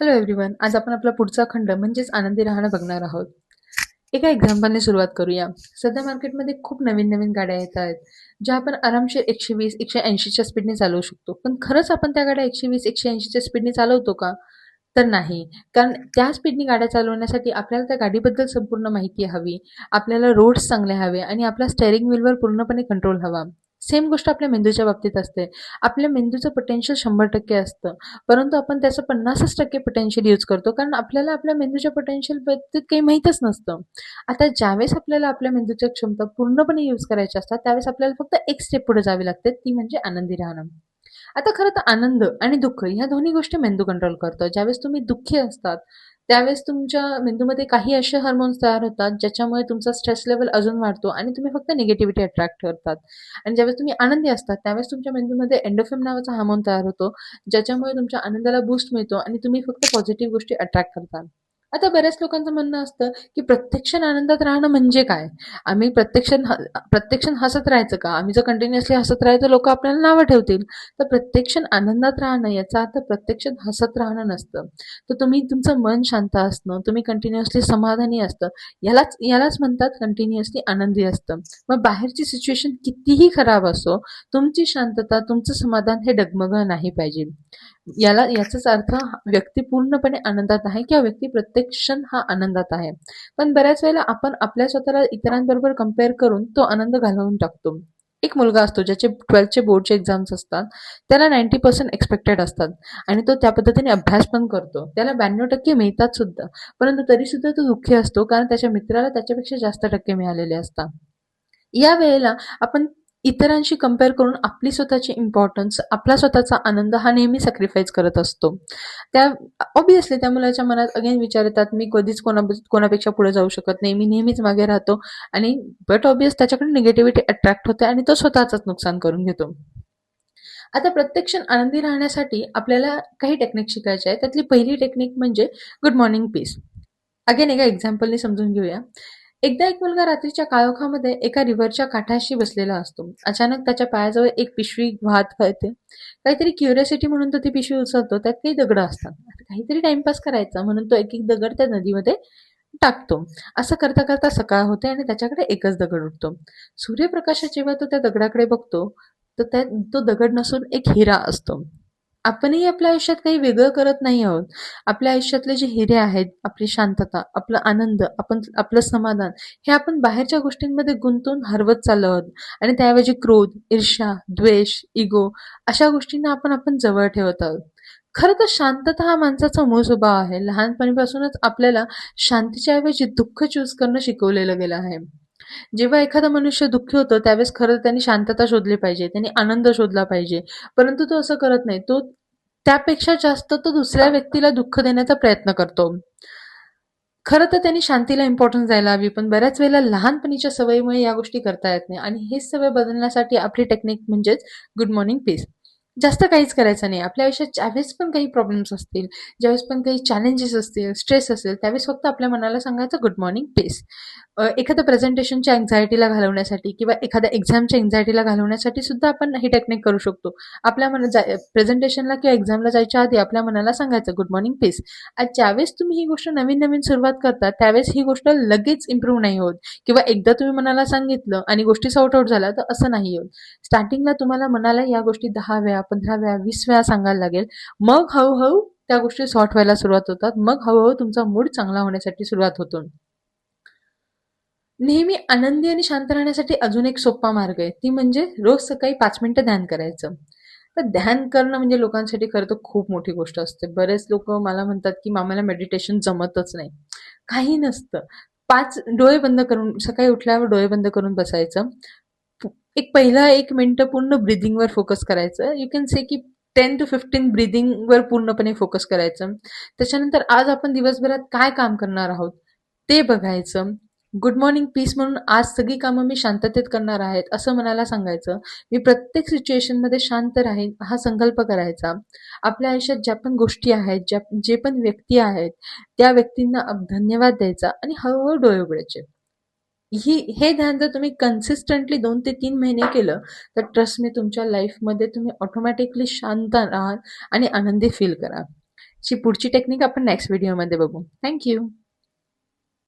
Hello everyone आज आपण आपला पुढचा खंड म्हणजेच आनंदी राहणं बघणार आहोत. एका एक्झाम्पलने सुरुवात करूया. सध्या मार्केटमध्ये खूप नवीन नवीन गाड्या येत आहेत ज्या आपण आरामशीर एकशे वीस एकशे ऐंशीच्या स्पीडने चालवू शकतो. पण खरंच आपण त्या गाड्या एकशे वीस एकशे ऐंशीच्या स्पीडने चालवतो का? तर नाही. कारण त्या स्पीडने गाड्या चालवण्यासाठी आपल्याला त्या गाडीबद्दल संपूर्ण माहिती हवी आपल्याला रोड्स चांगले हवे आणि आपला स्टेअरिंग व्हीलवर पूर्णपणे कंट्रोल हवा. सेम गोष्ट आपल्या मेंदूच्या बाबतीत असते. आपल्या मेंदूचं पोटेन्शियल शंभर टक्के असतं. परंतु आपण त्याचं पन्नासच टक्के पोटेन्शियल यूज करतो. कारण आपल्याला आपल्या मेंदूच्या पोटेन्शियल बाबतीत काही माहीतच नसतं. आता ज्यावेळेस आपल्याला आपल्या मेंदूच्या क्षमता पूर्णपणे यूज करायच्या असतात त्यावेळेस आपल्याला फक्त एक स्टेप पुढे जावी लागते ती म्हणजे आनंदी राहणं. आता खरं तर आनंद आणि दुःख ह्या दोन्ही गोष्टी मेंदू कंट्रोल करतो. ज्यावेळेस तुम्ही दुःखी असतात त्यावेळेस तुमच्या मेंदूमध्ये काही असे हार्मोन्स तयार होतात ज्याच्यामुळे तुमचा स्ट्रेस लेवल अजून वाढतो आणि तुम्ही फक्त निगेटिव्हिटी अट्रॅक्ट करतात. आणि ज्यावेळेस तुम्ही आनंदी असतात त्यावेळेस तुमच्या मेंदूमध्ये एंडोफिम नावाचा हार्मोन तयार होतो ज्याच्यामुळे तुमच्या आनंदाला बूस्ट मिळतो आणि तुम्ही फक्त पॉझिटिव्ह गोष्टी अट्रॅक्ट करतात. आता बऱ्याच लोकांचं म्हणणं असतं की प्रत्यक्ष आनंदात राहणं म्हणजे काय? आम्ही प्रत्यक्ष प्रत्यक्ष हसत राहायचं का? आम्ही जर कंटिन्युअसली हसत राहायचं लोक आपल्याला नावं ठेवतील. तर प्रत्यक्ष आनंदात राहणं याचा अर्थ प्रत्यक्ष हसत राहणं नसतं. तर तुम्ही तुमचं मन शांत असणं तुम्ही कंटिन्युअसली समाधानी असतं यालाच यालाच म्हणतात कंटिन्युअसली आनंदी असतं. मग बाहेरची सिच्युएशन कितीही खराब असो तुमची शांतता तुमचं समाधान हे डगमग नाही पाहिजे. याला याचाच अर्थ व्यक्ती पूर्णपणे आनंदात आहे किंवा व्यक्ती प्रत्येक क्षण हा आनंदात आहे. पण बऱ्याच वेळेला आपण आपल्या स्वतःला इतरांबरोबर कंपेअर करून तो आनंद घालवून टाकतो. एक मुलगा असतो ज्याचे ट्वेल्थचे बोर्डचे एक्झाम्स असतात. त्याला नाईन्टी पर्सेंट एक्सपेक्टेड असतात. आणि तो त्या पद्धतीने अभ्यास पण करतो. त्याला ब्याण्णव टक्के मिळतात सुद्धा. परंतु तरी सुद्धा तो दुःखी असतो कारण त्याच्या मित्राला त्याच्यापेक्षा जास्त टक्के मिळालेले असतात. या वेळेला आपण इतरांशी कंपेअर करून आपली स्वतःची इम्पॉर्टन्स आपला स्वतःचा आनंद हा नेहमी सॅक्रिफाईस करत असतो. त्या ऑब्विसली त्या मुलाच्या मनात अगेन विचार येतात मी कधीच कोणा कोणापेक्षा पुढे जाऊ शकत नाही मी नेहमीच मागे राहतो आणि बट ऑब्वियस त्याच्याकडे निगेटिव्हिटी अट्रॅक्ट होते आणि तो स्वतःच नुकसान करून घेतो. आता प्रत्यक्ष आनंदी राहण्यासाठी आपल्याला काही टेक्निक शिकायचे आहे त्यातली पहिली टेक्निक म्हणजे गुड मॉर्निंग पीस अगेन एका एक्झाम्पलने समजून घेऊया. एकदा एक मुलगा रात्रीच्या काळोखामध्ये एका रिव्हरच्या काठाशी बसलेला असतो. अचानक त्याच्या पायाजवळ एक पिशवी वाहत कळते काहीतरी क्युरियोसिटी म्हणून तो ती पिशवी उचलतो. त्यात काही दगड असतात. काहीतरी टाइमपास करायचा म्हणून तो एक एक दगड त्या नदीमध्ये टाकतो. असं करता करता सकाळ होते आणि त्याच्याकडे एकच दगड उठतो. सूर्यप्रकाशात जेव्हा तो त्या दगडाकडे बघतो तर त्या तो दगड नसून एक हिरा असतो. आपणही आपल्या आयुष्यात काही वेगळं करत नाही आहोत. आपल्या आयुष्यातले जे हिरे आहेत आपली शांतता आपला आनंद आपण आपलं समाधान हे आपण बाहेरच्या गोष्टींमध्ये गुंतून हरवत चाललो आहोत. आणि त्याऐवजी क्रोध ईर्ष्या द्वेष इगो अशा गोष्टींना आपण आपण जवळ ठेवत आहोत. खरं तर शांतता हा माणसाचा मूळ स्वभाव आहे. लहानपणीपासूनच आपल्याला शांतीच्या ऐवजी दुःख चूज करणं शिकवलेलं गेलं आहे. जेव्हा एखादा मनुष्य दुःखी होतो त्यावेळेस खरं त्यांनी शांतता शोधली पाहिजे त्यांनी आनंद शोधला पाहिजे. परंतु तो असं करत नाही. तो त्यापेक्षा जास्त तो दुसऱ्या व्यक्तीला दुःख देण्याचा प्रयत्न करतो. खरं तर त्यांनी शांतीला इम्पॉर्टन्स द्यायला हवी पण बऱ्याच वेळेला लहानपणीच्या सवयीमुळे या गोष्टी करता येत नाही. आणि हेच सवय बदलण्यासाठी आपली टेक्निक म्हणजेच गुड मॉर्निंग पीस जास्त काहीच करायचं नाही. आपल्या आयुष्यात ज्यावेळेस पण काही प्रॉब्लेम्स असतील ज्यावेळेस पण काही चॅलेंजेस असतील स्ट्रेस असेल त्यावेळेस फक्त आपल्या मनाला सांगायचं गुड मॉर्निंग पीस एखाद्या प्रेझेंटेशनच्या एन्झायटीला घालवण्यासाठी किंवा एखाद्या एक्झामच्या एन्झायटीला घालवण्यासाठी सुद्धा आपण ही टेक्निक करू शकतो. आपल्या मनात जा प्रेझेंटेशनला किंवा एक्झामला जायच्या आधी आपल्या मनाला सांगायचं गुड मॉर्निंग पीस आज ज्यावेळेस तुम्ही ही गोष्ट नवीन नवीन सुरुवात करता त्यावेळेस ही गोष्ट लगेच इम्प्रूव्ह नाही होत. किंवा एकदा तुम्ही मनाला सांगितलं आणि गोष्टी सॉर्ट आउट झाल्या तर असं नाही होत. स्टार्टिंगला तुम्हाला मनाला या गोष्टी दहा वेळा पंधरा वेळा वीस वेळा सांगायला लागेल. मग हळूहळू त्या गोष्टी सॉर्ट व्हायला सुरुवात होतात. मग हळूहळू तुमचा मूड चांगला होण्यासाठी सुरुवात होतो. नेहमी आनंदी आणि शांत राहण्यासाठी अजून एक सोपा मार्ग आहे. ती म्हणजे रोज सकाळी पाच मिनिटं ध्यान करायचं. तर ध्यान करणं म्हणजे लोकांसाठी खरं तर खूप मोठी गोष्ट असते. बरेच लोक मला म्हणतात की मामाला मेडिटेशन जमतच नाही. काही नसतं. पाच डोळे बंद करून सकाळी उठल्यावर डोळे बंद करून बसायचं. एक पहिला एक मिनटं पूर्ण ब्रिदिंगवर फोकस करायचं. यू कॅन से की टेन टू फिफ्टीन ब्रिदिंगवर पूर्णपणे फोकस करायचं. त्याच्यानंतर आज आपण दिवसभरात काय काम करणार आहोत ते बघायचं. गुड मॉर्निंग पीस म्हणून आज सगळी कामं मी शांततेत करणार आहेत असं मनाला सांगायचं. मी प्रत्येक सिच्युएशनमध्ये शांत राहीन हा संकल्प करायचा. आपल्या आयुष्यात ज्या पण गोष्टी आहेत ज्या जे पण व्यक्ती आहेत त्या व्यक्तींना धन्यवाद द्यायचा आणि हळूहळू डोळे उघडायचे. ही हे ध्यान जर तुम्ही कन्सिस्टंटली दोन ते तीन महिने केलं तर ट्रस्ट मी तुमच्या लाईफमध्ये तुम्ही ऑटोमॅटिकली शांत राहाल आणि आनंदी फील करा ची पुढची टेक्निक आपण नेक्स्ट व्हिडिओमध्ये बघू. थँक्यू